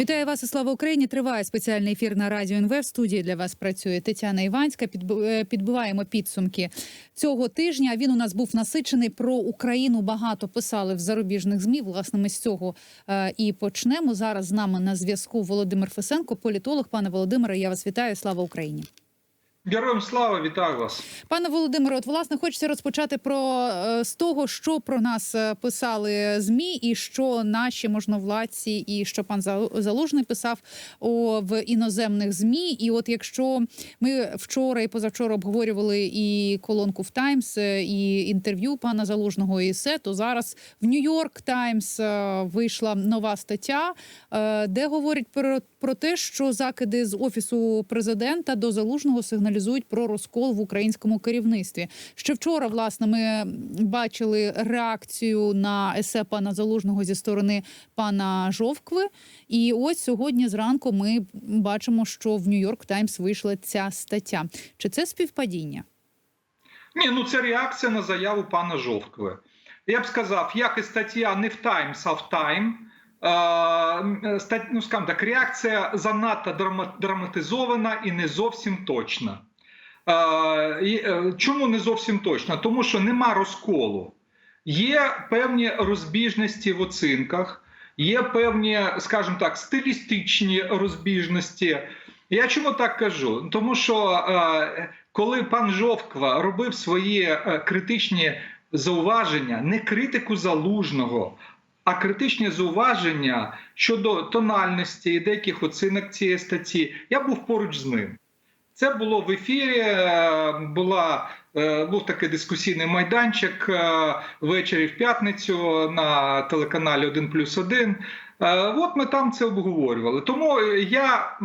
Вітаю вас і слава Україні. Триває спеціальний ефір на радіо НВ. В студії для вас працює Тетяна Іванська. Е, Підбиваємо підсумки цього тижня. Він у нас був насичений про Україну. Багато писали в зарубіжних змі. Власне, ми з цього е, і почнемо. Зараз з нами на зв'язку Володимир Фесенко, політолог. Пане Володимире, я вас вітаю. Слава Україні. Героям слава, вітаю вас. Пане Володимире, от власне хочеться розпочати про е, з того, що про нас е, писали змі, і що наші можновладці, і що пан Залужний писав о, в іноземних змі. І от якщо ми вчора і позавчора обговорювали і колонку в Таймс, е, і інтерв'ю пана Залужного і все, то зараз в Нью-Йорк Таймс вийшла нова стаття, де говорять про, про те, що закиди з офісу президента до залужного сигналізують про розкол в українському керівництві. Ще вчора, власне, ми бачили реакцію на есе пана залужного зі сторони пана Жовкви. І ось сьогодні зранку ми бачимо, що в Нью-Йорк Таймс вийшла ця стаття. Чи це співпадіння? Ні, ну це реакція на заяву пана Жовкви. Я б сказав, як і стаття не в Таймс, а в Тайм. Е, ну, скажімо так, реакція занадто драма- драматизована і не зовсім точна. Е, чому не зовсім точна? Тому що нема розколу. Є певні розбіжності в оцінках, є певні, скажімо так, стилістичні розбіжності. Я чому так кажу? Тому що е, коли пан Жовква робив свої е, критичні зауваження, не критику залужного, а критичні зауваження щодо тональності і деяких оцінок цієї статті, я був поруч з ним. Це було в ефірі. е, Була е, був такий дискусійний майданчик е, ввечері в п'ятницю на телеканалі 1 плюс 1. От ми там це обговорювали. Тому я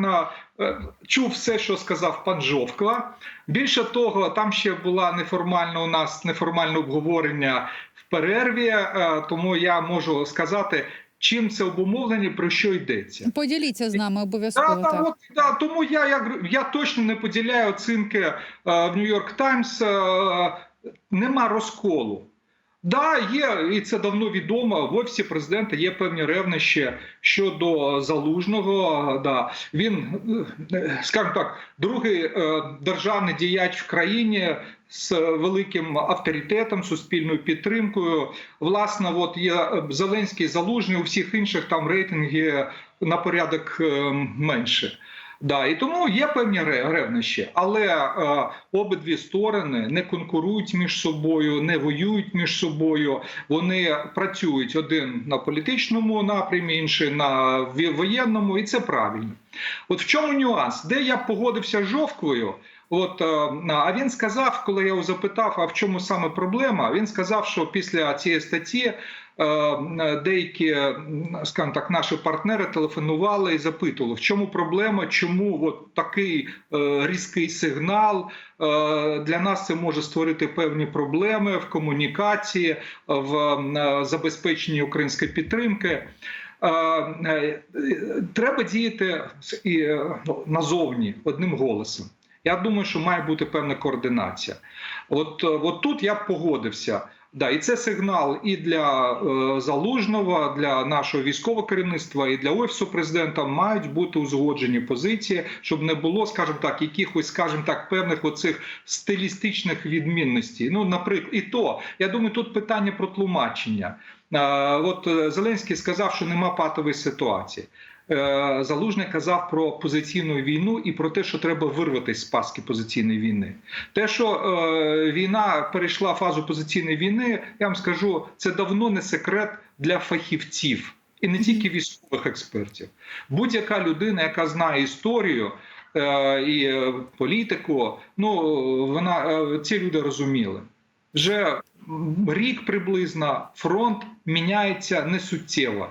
чув все, що сказав пан Жовква. Більше того, там ще була неформальна у нас неформальне обговорення в перерві, тому я можу сказати, чим це обумовлені, про що йдеться. Поділіться з нами обов'язково. да, так. да, тому я, я, я точно не поділяю оцінки е, в Нью-Йорк Таймс. Е, нема розколу. Да, є, і це давно відомо. В офісі президента є певні ревнощі щодо залужного. Да. Він, е, скажімо так, другий е, державний діяч в країні з великим авторитетом, суспільною підтримкою. Власне, от є е, Зеленський залужний, у всіх інших там рейтинги на порядок менше. Да, і тому є певні ре- ревнощі, але е, обидві сторони не конкурують між собою, не воюють між собою. Вони працюють один на політичному напрямі, інший на воєнному, і це правильно. От в чому нюанс? Де я погодився з жовквою? От е, а він сказав, коли я його запитав, а в чому саме проблема? Він сказав, що після цієї статті деякі, м, скажімо так, наші партнери телефонували і запитували, в чому проблема, чому от такий е, різкий сигнал. Е, Для нас це може створити певні проблеми в комунікації, в е, забезпеченні української підтримки. Е, е, Треба діяти і, е, ну, назовні одним голосом. Я думаю, що має бути певна координація. От, е, от тут я б погодився. Да, і це сигнал і для е, залужного, для нашого військового керівництва, і для офісу президента мають бути узгоджені позиції, щоб не було, скажімо так, якихось, скажімо так, певних оцих стилістичних відмінностей. Ну, наприклад, і то я думаю, тут питання про тлумачення. Е, от е, Зеленський сказав, що нема патової ситуації. Е, Залужний казав про позиційну війну і про те, що треба вирватися з паски позиційної війни. Те, що е, війна перейшла в фазу позиційної війни, я вам скажу, це давно не секрет для фахівців і не тільки військових експертів. Будь-яка людина, яка знає історію. е, І політику, ну вона ці люди розуміли. Вже рік приблизно фронт міняється несуттєво.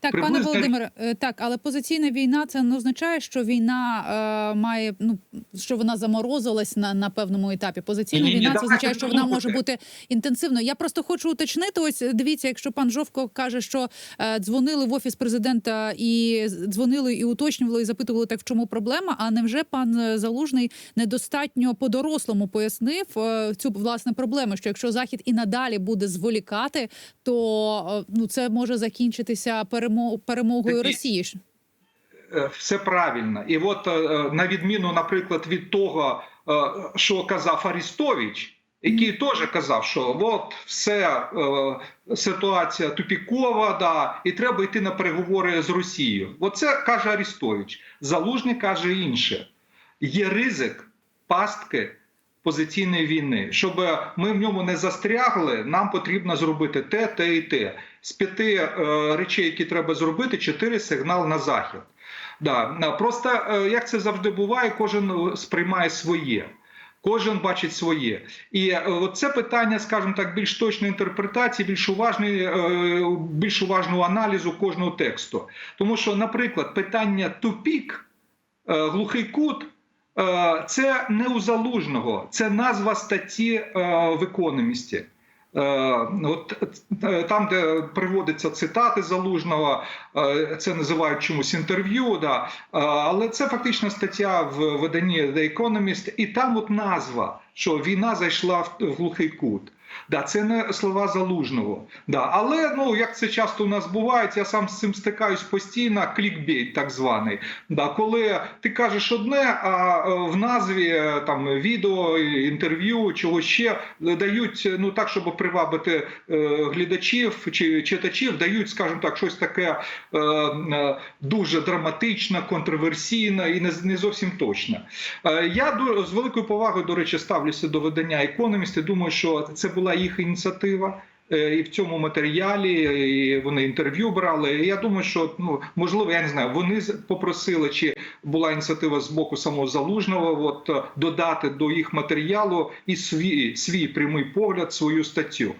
Так, пане Приблизно- Володимире, е, так, але позиційна війна це не означає, що війна е, має ну що вона заморозилась на, на певному етапі. Позиційна війна це означає, що вона може бути інтенсивною. Я просто хочу уточнити. Ось дивіться, якщо пан Жовко каже, що е, дзвонили в офіс президента і дзвонили і уточнювали, і запитували так, в чому проблема. А невже пан е, Залужний недостатньо по-дорослому пояснив е, цю власне проблему? Що якщо захід і надалі буде зволікати, то е, ну це може закінчитися перемогою Такі- Росії. е, все правильно. І от е, на відміну, наприклад, від того, е, що казав Арістович. Який теж казав, що от все ситуація тупікова, да, і треба йти на переговори з Росією. Оце каже Арістович. Залужний каже інше: є ризик пастки позиційної війни. Щоб ми в ньому не застрягли, нам потрібно зробити те, те і те. З п'яти е, речей, які треба зробити, чотири сигнал на захід. Да. Просто е, як це завжди буває, кожен е, сприймає своє. Кожен бачить своє, і е, це питання, скажімо так, більш точної інтерпретації, більш уважної, більш уважного аналізу кожного тексту. Тому що, наприклад, питання тупік, глухий кут. Е, Це не у залужного, це назва статті е, в економісті. Е, От там, де приводяться цитати залужного, це називають чомусь інтерв'ю. Да. Але це фактично стаття в виданні The Economist, і там от назва, що війна зайшла в глухий кут. Да, це не слова залужного. Да. Але ну як це часто у нас буває, я сам з цим стикаюсь постійно, клікбейт так званий. Да, коли ти кажеш одне, а е, в назві е, там відео, інтерв'ю, чого ще дають ну так, щоб привабити е, глядачів чи читачів, дають, скажімо так, щось таке е, е, дуже драматичне, контроверсійне і не, зовсім точне. Е, Я з великою повагою, до речі, ставлюся до видання «Економіст» думаю, що це була їх ініціатива. е, І в цьому матеріалі і вони інтерв'ю брали. І я думаю, що ну можливо, я не знаю, вони попросили, чи була ініціатива з боку самого залужного, от е, додати до їх матеріалу і свій свій прямий погляд, свою статтю.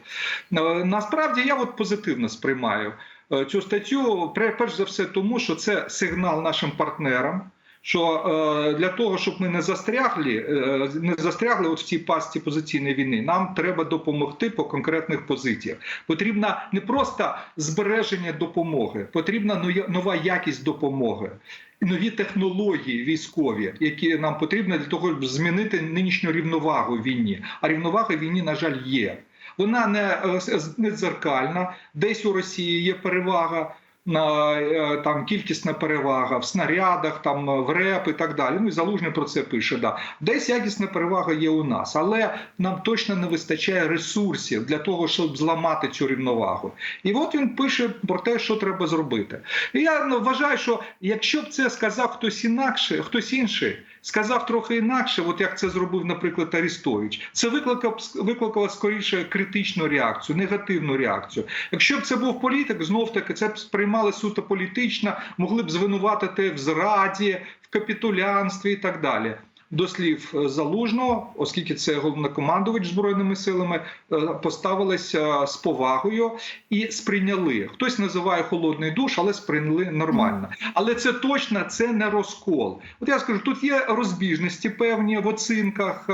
Е, Насправді я от позитивно сприймаю цю статтю. Перш за все, тому що це сигнал нашим партнерам. Що е, для того, щоб ми не застрягли, е, не застрягли от в цій пастці позиційної війни, нам треба допомогти по конкретних позиціях. Потрібна не просто збереження допомоги, потрібна нова якість допомоги, нові технології військові, які нам потрібні для того, щоб змінити нинішню рівновагу в війні. А рівновага в війні, на жаль, є. Вона не, е, не дзеркальна. Десь у Росії є перевага. Е, там кількісна перевага в снарядах, там е, в РЕП і так далі. Ну і залужний про це пише. Да. Десь якісна перевага є у нас, але нам точно не вистачає ресурсів для того, щоб зламати цю рівновагу. І от він пише про те, що треба зробити. І я ну, вважаю, що якщо б це сказав хтось інакше, хтось інший. Сказав трохи інакше, от як це зробив, наприклад, Арістович. Це викликав викликало скоріше критичну реакцію, негативну реакцію. Якщо б це був політик, знов таки це б сприймали суто політично, могли б звинуватити в зраді, в капітулянстві і так далі. До слів е, залужного, оскільки це головнокомандувач збройними силами, е, поставилися з повагою і сприйняли. Хтось називає холодний душ, але сприйняли нормально. Але це точно це не розкол. От я скажу, тут є розбіжності певні в оцінках,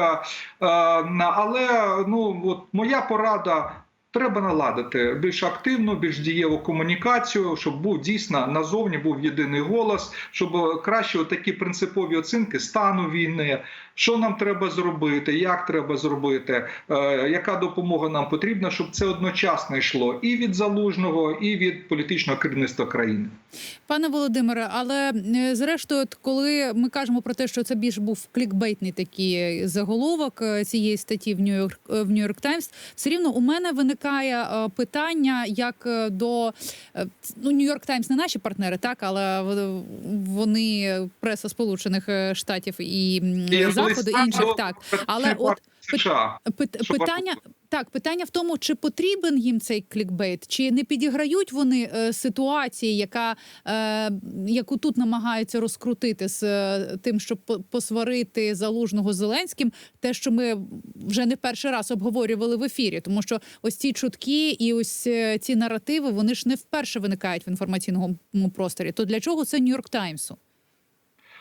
на- але ну от моя порада. Треба наладити більш активну, більш дієву комунікацію, щоб був дійсно назовні був єдиний голос, щоб краще такі принципові оцінки стану війни, що нам треба зробити, як треба зробити, е, яка допомога нам потрібна, щоб це одночасно йшло і від залужного, і від політичного керівництва країни. Пане Володимире, але е, зрештою, коли ми кажемо про те, що це більш був клікбейтний такий заголовок е, цієї статті в Нью-Йорк в Нью-Йорк Таймс, все рівно у мене виникає е, питання як е, до е, ну Нью-Йорк Таймс не наші партнери, так але вони преса Сполучених Штатів і І заходу інших так. Але от США. Питання так, питання в тому, чи потрібен їм цей клікбейт, чи не підіграють вони е, ситуації, яка е, яку тут намагаються розкрутити з е, тим, щоб посварити залужного Зеленським, те, що ми вже не перший раз обговорювали в ефірі, тому що ось ці чутки і ось е, ці наративи вони ж не вперше виникають в інформаційному просторі. То для чого це Нью-Йорк Таймсу?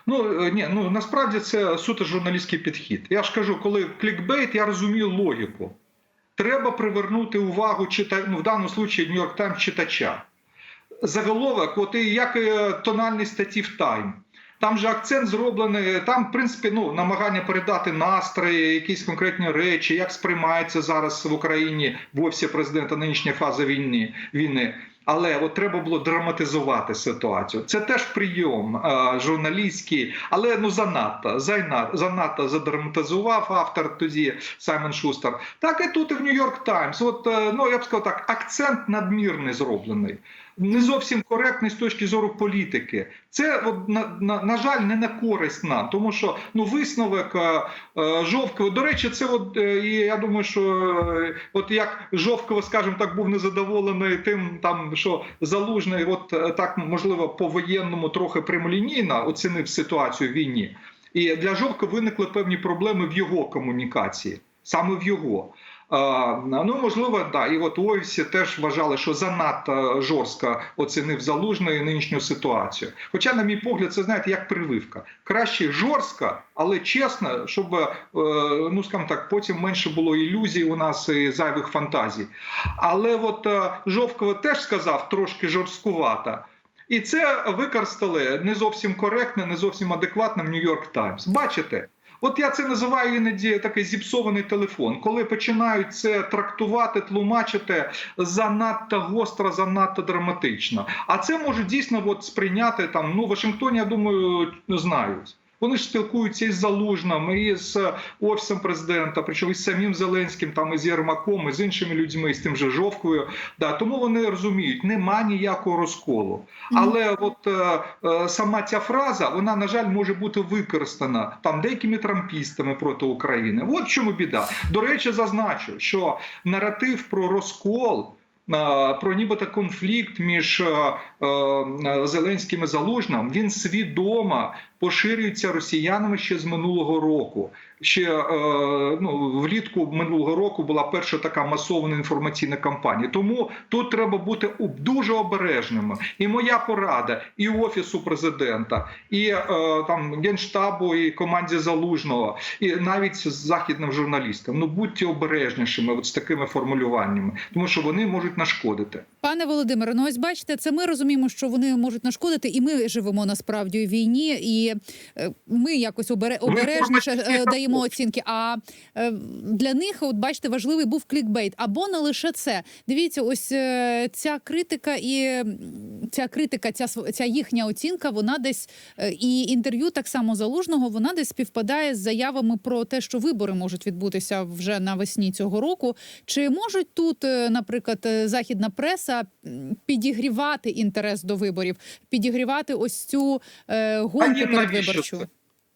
Ну е, ні, ну насправді це суто журналістський підхід. Я ж кажу, коли клікбейт, я розумію логіку. Треба привернути увагу чита... ну, в даному випадку Нью-Йорк Таймс читача. Заголовок, от і як е, тональні статті в Тайм. Там же акцент зроблений, там, в принципі, ну, намагання передати настрої, якісь конкретні речі, як сприймається зараз в Україні в офісі президента нинішня фаза війни. війни. Але от треба було драматизувати ситуацію. Це теж прийом е, журналістський, але ну занадто зайна- занадто задраматизував автор тоді Саймон Шустер. Так і тут і в Нью-Йорк Таймс. От е, ну я б сказав так, акцент надмірний зроблений. Не зовсім коректний з точки зору політики. Це на, на, на жаль не на користь нам, тому що ну висновок е, е, Жовкова. До речі, це от е, і я думаю, що от як Жовкова, скажімо так, був незадоволений тим, там що залужний, от так можливо по воєнному трохи прямолінійно оцінив ситуацію в війні. І для Жовка виникли певні проблеми в його комунікації, саме в його. Ну можливо, да, і от у офісі теж вважали, що занадто жорстко оцінив залужний нинішню ситуацію. Хоча, на мій погляд, це знаєте, як прививка. Краще жорстко, але чесно, щоб е, ну скажімо так, потім менше було ілюзій у нас і зайвих фантазій. Але от е, Жовкова теж сказав трошки жорсткувато. І це використали не зовсім коректно, не зовсім адекватно в Нью-Йорк Таймс. Бачите? От я це називаю іноді такий зіпсований телефон, коли починають це трактувати, тлумачити занадто гостро, занадто драматично. А це можуть дійсно от сприйняти там. Ну, в Вашингтоні, я думаю, знають. Вони ж спілкуються із Залужним, і з офісом президента, причому із самим Зеленським, там із Єрмаком, і з іншими людьми, з тим же Жовкою. Да, тому вони розуміють, нема ніякого розколу. Але от е, е, сама ця фраза, вона на жаль може бути використана там деякими трампістами проти України. От чому біда. До речі, зазначу, що наратив про розкол. Про нібито конфлікт між е, е, Зеленським і Залужним він свідомо поширюється росіянами ще з минулого року. Ще е, ну, влітку минулого року була перша така масована інформаційна кампанія. Тому тут треба бути дуже обережними. І моя порада, і офісу президента, і е, там генштабу, і команді залужного, і навіть з західним журналістам. Ну будьте обережнішими от з такими формулюваннями, тому що вони можуть нашкодити. Пане Володимире, ну ось бачите, це ми розуміємо, що вони можуть нашкодити, і ми живемо насправді у війні, і е, ми якось обере, обережніше інформаційний даємо оцінки. А е, для них, от бачите, важливий був клікбейт. Або не лише це. Дивіться, ось е, ця критика і ця критика, ця ця їхня оцінка, вона десь е, і інтерв'ю так само залужного, вона десь співпадає з заявами про те, що вибори можуть відбутися вже навесні цього року. Чи можуть тут, наприклад, західна преса підігрівати інтерес до виборів, підігрівати ось цю е, гонку передвиборчу?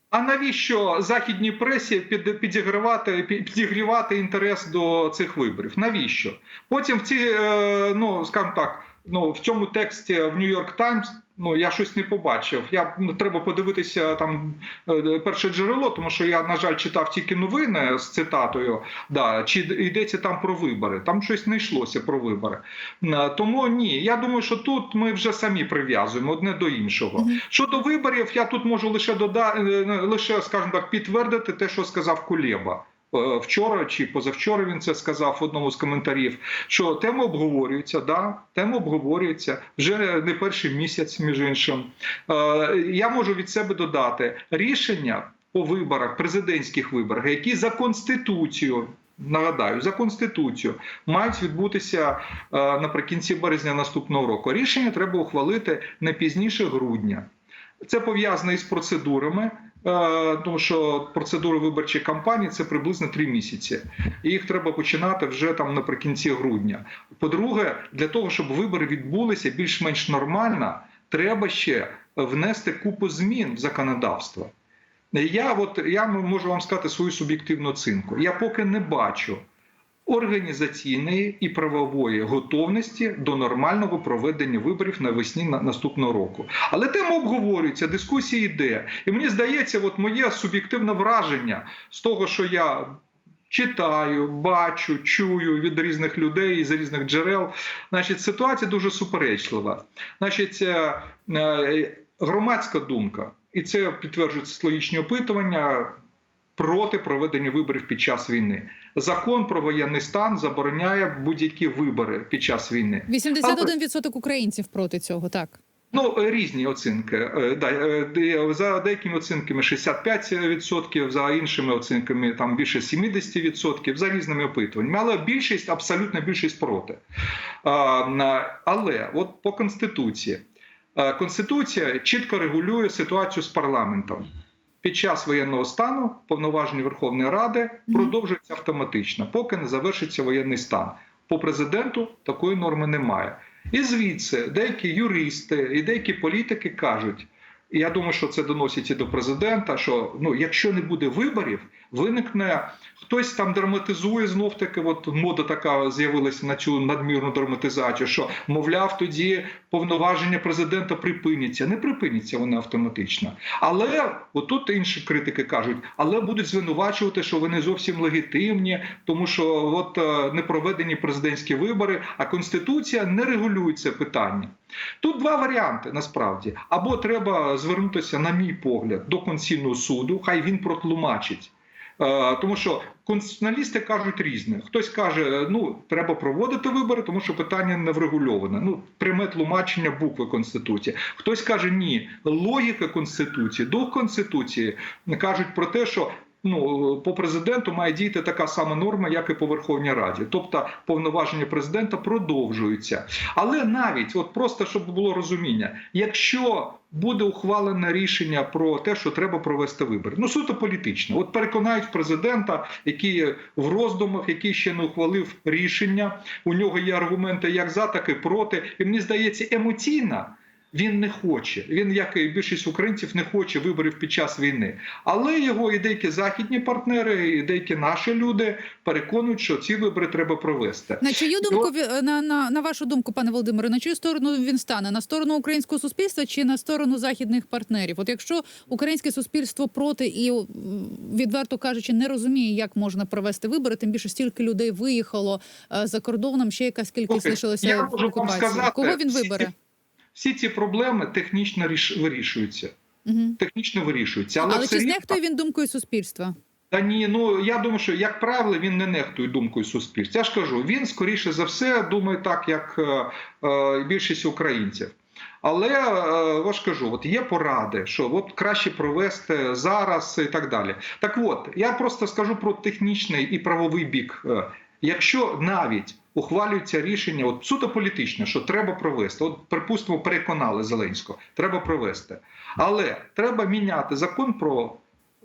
А навіщо західній пресі під, підігравати, підігрівати інтерес до цих виборів? Навіщо? Потім в ці, е, ну скажімо так, ну в цьому тексті в Нью-Йорк Таймс. Ну, я щось не побачив. Я ну, треба подивитися там е, перше джерело, тому що я, на жаль, читав тільки новини з цитатою. Да, чи йдеться там про вибори? Там щось не йшлося про вибори. Е, Тому ні. Я думаю, що тут ми вже самі прив'язуємо одне до іншого. Мгм. Щодо виборів, я тут можу лише додати, лише, скажімо так, підтвердити те, що сказав Кулєба. Е, Вчора чи позавчора він це сказав в одному з коментарів, що тема обговорюється, да, тема обговорюється вже не перший місяць, між іншим. Е, Я можу від себе додати рішення по виборах, президентських виборах, які за конституцією. Нагадаю, за конституцією мають відбутися е, наприкінці березня наступного року. Рішення треба ухвалити не пізніше грудня. Це пов'язано із процедурами, тому що процедури виборчої кампанії це приблизно три місяці. І їх треба починати вже там наприкінці грудня. По-друге, для того, щоб вибори відбулися більш-менш нормально, треба ще внести купу змін в законодавство. Я от я можу вам сказати свою суб'єктивну оцінку. Я поки не бачу організаційної і правової готовності до нормального проведення виборів навесні наступного року. Але тема обговорюється, дискусія йде. І мені здається, от моє суб'єктивне враження з того, що я. Читаю, бачу, чую від різних людей з різних джерел. Значить, ситуація дуже суперечлива. Значить, е, е, громадська думка, і це підтверджують соціологічні опитування проти проведення виборів під час війни. Закон про воєнний стан забороняє будь-які вибори під час війни. 81% українців проти цього, так. Ну, різні оцінки. Е, е, за деякими оцінками 65%, за іншими оцінками там більше 70%, за різними опитуваннями. Але більшість, абсолютна більшість проти. Але от по конституції. Е, Конституція чітко регулює ситуацію з парламентом. Під час воєнного стану повноваження Верховної Ради продовжуються автоматично, поки не завершиться воєнний стан. По президенту такої норми немає. І звідси деякі юристи і деякі політики кажуть. І я думаю, що це доноситься і до президента. Що ну, якщо не буде виборів, виникне хтось там драматизує знов таки. От мода така з'явилася на цю надмірну драматизацію. Що мовляв, тоді повноваження президента припиняться. Не припиняться вони автоматично. Але отут інші критики кажуть, але будуть звинувачувати, що вони зовсім легітимні, тому що от е, не проведені президентські вибори, а конституція не регулює це питання. Тут два варіанти насправді: або треба звернутися, на мій погляд, до Конституційного суду, хай він протлумачить. Е, Тому що конституціоналісти кажуть різне. Хтось каже, ну треба проводити вибори, тому що питання не врегульоване. Ну пряме тлумачення букви конституції. Хтось каже, ні, логіка конституції, дух конституції кажуть про те, що. Ну, по президенту має діяти така сама норма, як і по Верховній Раді. Тобто повноваження президента продовжуються. Але навіть, от просто щоб було розуміння, якщо буде ухвалене рішення про те, що треба провести вибори, ну суто політично, от переконають президента, який в роздумах, який ще не ухвалив рішення, у нього є аргументи як за, так і проти. І мені здається, емоційно. Він не хоче. Він, як і більшість українців, не хоче виборів під час війни. Але його і деякі західні партнери, і деякі наші люди переконують, що ці вибори треба провести. На чию думку ві- на, на, на вашу думку, пане Володимире, на чию сторону він стане? На сторону українського суспільства чи на сторону західних партнерів? От якщо українське суспільство проти і відверто кажучи, не розуміє, як можна провести вибори, тим більше стільки людей виїхало е, за кордоном, ще якась кількість лишилася в окупації. сказати, Кого він вибере? Всі ці проблеми технічно ріш- вирішуються. Угу. Технічно вирішуються. Але, Але все чи знехтує він думкою суспільства? Та ні, ну я думаю, що як правило він не нехтує думкою суспільства. Я ж кажу, він скоріше за все думає так, як е, е, більшість українців. Але е, я ж кажу, от є поради, що от краще провести зараз і так далі. Так от, я просто скажу про технічний і правовий бік. Якщо навіть ухвалюється рішення, от суто політичне, що треба провести, от припустимо, переконали Зеленського, треба провести. Але треба міняти закон про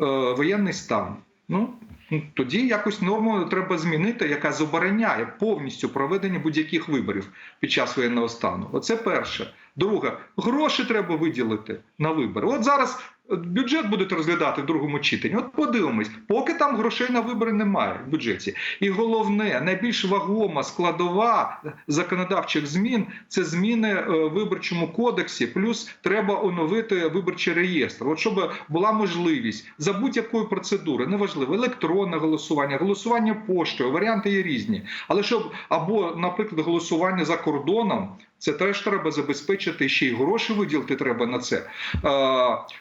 е, воєнний стан. Ну ну, тоді якусь норму треба змінити, яка забороняє повністю проведення будь-яких виборів під час воєнного стану. Оце перше. Друге, гроші треба виділити на вибори. От зараз бюджет будуть розглядати в другому читанні. От подивимось, поки там грошей на вибори немає в бюджеті. І головне, найбільш вагома складова законодавчих змін це зміни е, в виборчому кодексі. Плюс треба оновити виборчий реєстр. От щоб була можливість за будь-якої процедури, неважливо, електронне голосування, голосування поштою, варіанти є різні. Але щоб або, наприклад, голосування за кордоном. Це теж треба забезпечити ще й гроші виділити треба на це.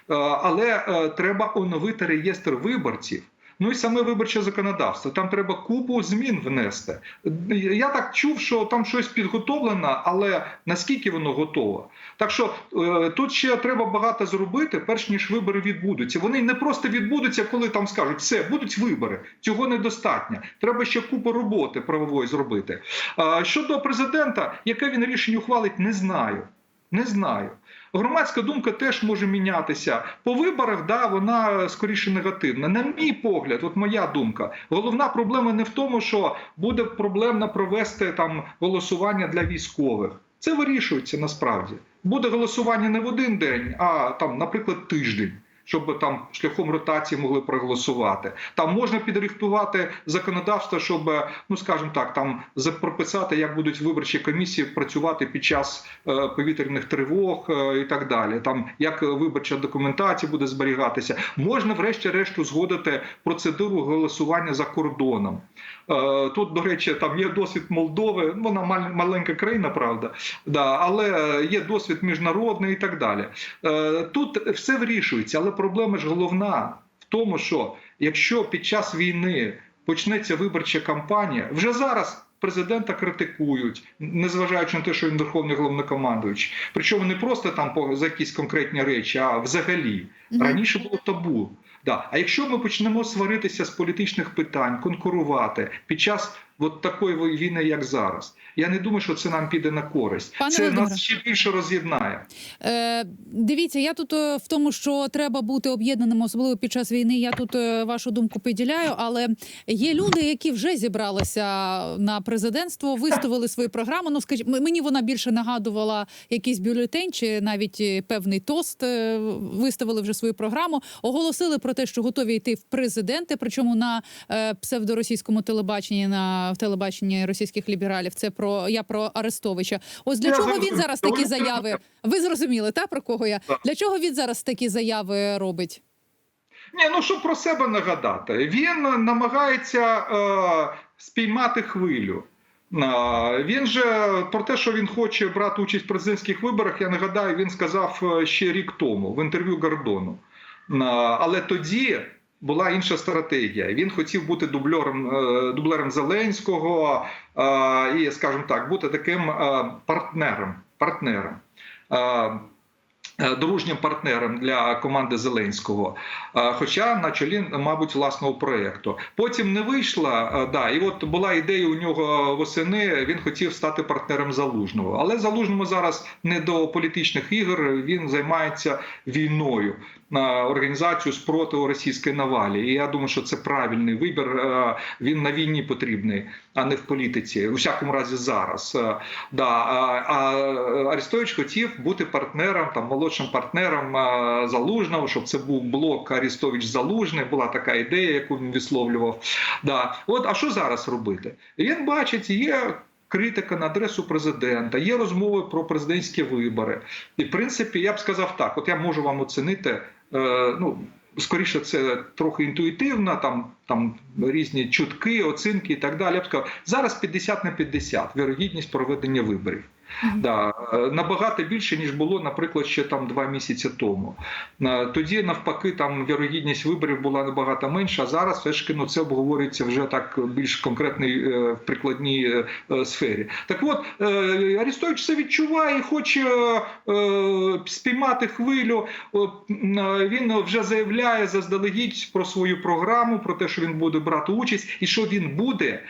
Але е, треба оновити реєстр виборців. Ну і саме виборче законодавство. Там треба купу змін внести. Я так чув, що там щось підготовлено, але наскільки воно готово? Так що е, тут ще треба багато зробити, перш ніж вибори відбудуться. Вони не просто відбудуться, коли там скажуть, все, будуть вибори. Цього недостатньо. Треба ще купу роботи правової зробити. Щодо президента, яке він рішення ухвалить, не знаю. Не знаю. Громадська думка теж може мінятися. По виборах, да, вона скоріше негативна. На мій погляд, от моя думка, головна проблема не в тому, що буде проблемно провести там голосування для військових. Це вирішується насправді. Буде голосування не в один день, а там, наприклад, тиждень. Щоб там шляхом ротації могли проголосувати. Там можна підрихтувати законодавство, щоб, ну скажімо так, там прописати, як будуть виборчі комісії працювати під час е, повітряних тривог е, і так далі. Там як виборча документація буде зберігатися. Можна, врешті-решт, узгодити процедуру голосування за кордоном. Е, Тут, до речі, там є досвід Молдови. Вона маленька країна, правда, да, але є досвід міжнародний і так далі. Е, Тут все вирішується, але проблема ж головна в тому, що якщо під час війни почнеться виборча кампанія, вже зараз президента критикують, незважаючи на те, що він верховний головнокомандуючий. Причому не просто там по за якісь конкретні речі, а взагалі раніше було табу. Да. А якщо ми почнемо сваритися з політичних питань, конкурувати під час от такої війни, як зараз, я не думаю, що це нам піде на користь. Пане це Володимире. нас ще більше роз'єднає. Е, дивіться, я тут е, в тому, що треба бути об'єднаним, особливо під час війни. Я тут е, вашу думку поділяю, але є люди, які вже зібралися на президентство, виставили свою програму. Ну, скажімо, мені вона більше нагадувала якийсь бюлетень чи навіть е, певний тост. Виставили вже свою програму, оголосили про те, що готові йти в президенти. Причому на псевдоросійському телебаченні, на телебаченні російських лібералів. Це про я про Арестовича. Ось для Я чого він зараз такі заяви? Ви зрозуміли, та про кого я? Так. Для чого він зараз такі заяви робить? Ні, ну щоб про себе нагадати, він намагається е, спіймати хвилю. Е, Він же про те, що він хоче брати участь в президентських виборах, я нагадаю, він сказав е, ще рік тому в інтерв'ю Гордону. Е, Але тоді була інша стратегія. Він хотів бути дублером, е, дублером Зеленського е, і, скажімо так, бути таким е, партнером. партнером. Дружнім партнером для команди Зеленського, хоча на чолі, мабуть, власного проєкту. Потім не вийшла. Да, і от була ідея у нього восени. Він хотів стати партнером залужного. Але залужному зараз не до політичних ігор. Він займається війною на організацію спротиву російської навалі. І я думаю, що це правильний вибір. Він на війні потрібний, а не в політиці. У всякому разі, зараз. Да, а Арестович хотів бути партнером, там молодшим партнером залужного, щоб це був блок Арестович Залужний. Була така ідея, яку він висловлював. Да. От, а що зараз робити? Він бачить, є. Критика на адресу президента, є розмови про президентські вибори. І в принципі, я б сказав так: от я можу вам оцінити. Е, ну, скоріше, це трохи інтуїтивно, там, там різні чутки, оцінки і так далі. Я б сказав, зараз 50 на 50 вірогідність проведення виборів. Да, е, набагато більше ніж було, наприклад, ще там два місяці тому. Е, Тоді навпаки, там вірогідність виборів була набагато менша. А зараз все ж таки, ну, це обговорюється вже так більш конкретній е, в прикладній сфері. Так от Арістович це відчуває, і хоче спіймати хвилю. Він вже заявляє заздалегідь про свою програму, про те, що він буде брати участь, і що він буде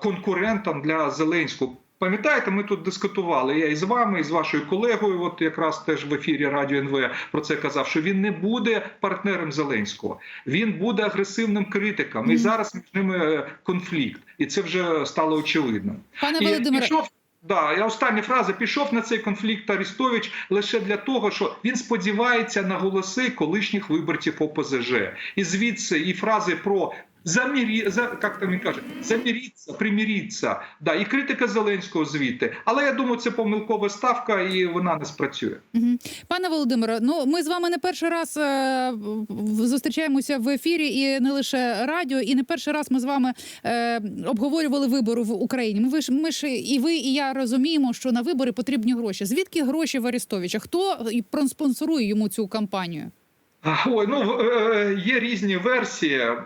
конкурентом для Зеленського. Пам'ятаєте, ми тут дискутували. Я і з вами, і з вашою колегою, от якраз теж в ефірі Радіо НВ про це казав, що він не буде партнером Зеленського, він буде агресивним критиком. І зараз між ними е, конфлікт, і це вже стало очевидно. Пане Володимире, пішов. Да, я остання фраза пішов на цей конфлікт Арістович лише для того, що він сподівається на голоси колишніх виборців ОПЗЖ. І звідси і фрази про замірі, за як там він каже, заміріться, приміріться. Да, і критика Зеленського звідти. Але я думаю, це помилкова ставка, і вона не спрацює. Пане Володимире, ну ми з вами не перший раз е, зустрічаємося в ефірі, і не лише радіо, і не перший раз ми з вами е, обговорювали вибори в Україні. Ми ж ми ж і ви, і я розуміємо, що на вибори потрібні гроші. Звідки гроші в Арестовича? Хто і проспонсорує йому цю кампанію? Ой, ну е, є різні версії. Е,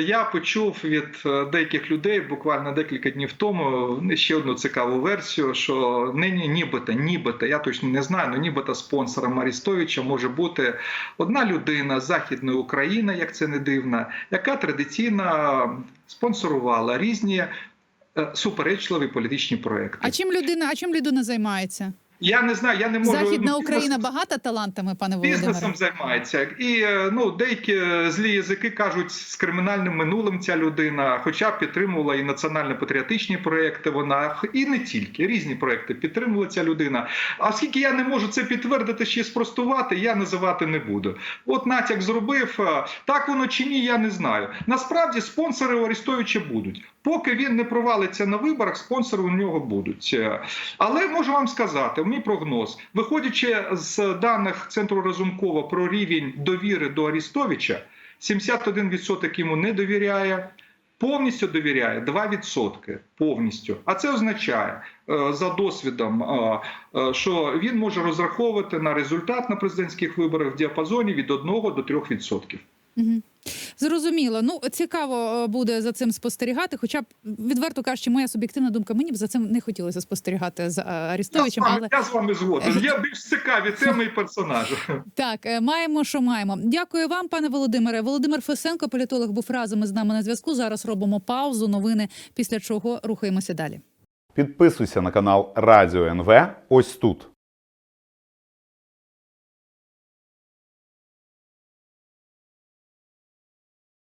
Я почув від е, деяких людей буквально декілька днів тому ще одну цікаву версію, що нині нібито, нібито, я точно не знаю, але нібито спонсором Арістовича може бути одна людина з Західної України, як це не дивно, яка традиційно спонсорувала різні е, суперечливі політичні проекти. А чим людина? А чим людина займається? Я не знаю, я не можу Західна ну, Україна багата талантами, пане Володимире. бізнесом займається. І е, ну деякі злі язики кажуть з кримінальним минулим ця людина, хоча підтримувала і національно-патріотичні проекти. Вона і не тільки різні проекти підтримувала ця людина. А оскільки я не можу це підтвердити чи спростувати, я називати не буду. От натяк зробив е, так воно чи ні, я не знаю. Насправді спонсори у Арістовича будуть. Поки він не провалиться на виборах, спонсори у нього будуть. Е, Але можу вам сказати, мій прогноз, виходячи з даних центру Разумкова про рівень довіри до Арістовича, 71% йому не довіряє. Повністю довіряє 2%. повністю. А це означає е, за досвідом, е, що він може розраховувати на результат на президентських виборах в діапазоні від 1 до 3%. Угу. Зрозуміло. Ну цікаво е, буде за цим спостерігати. Хоча б відверто кажучи, моя суб'єктивна думка, мені б за цим не хотілося спостерігати з е, Я з, Арістовичем. вами, Але я з вами згоден. Є більш цікаві теми і персонажі. так, е, маємо, що маємо. Дякую вам, пане Володимире. Володимир Фесенко, політолог, був разом із нами на зв'язку. Зараз робимо паузу. Новини після чого рухаємося далі. Підписуйся на канал Радіо НВ ось тут.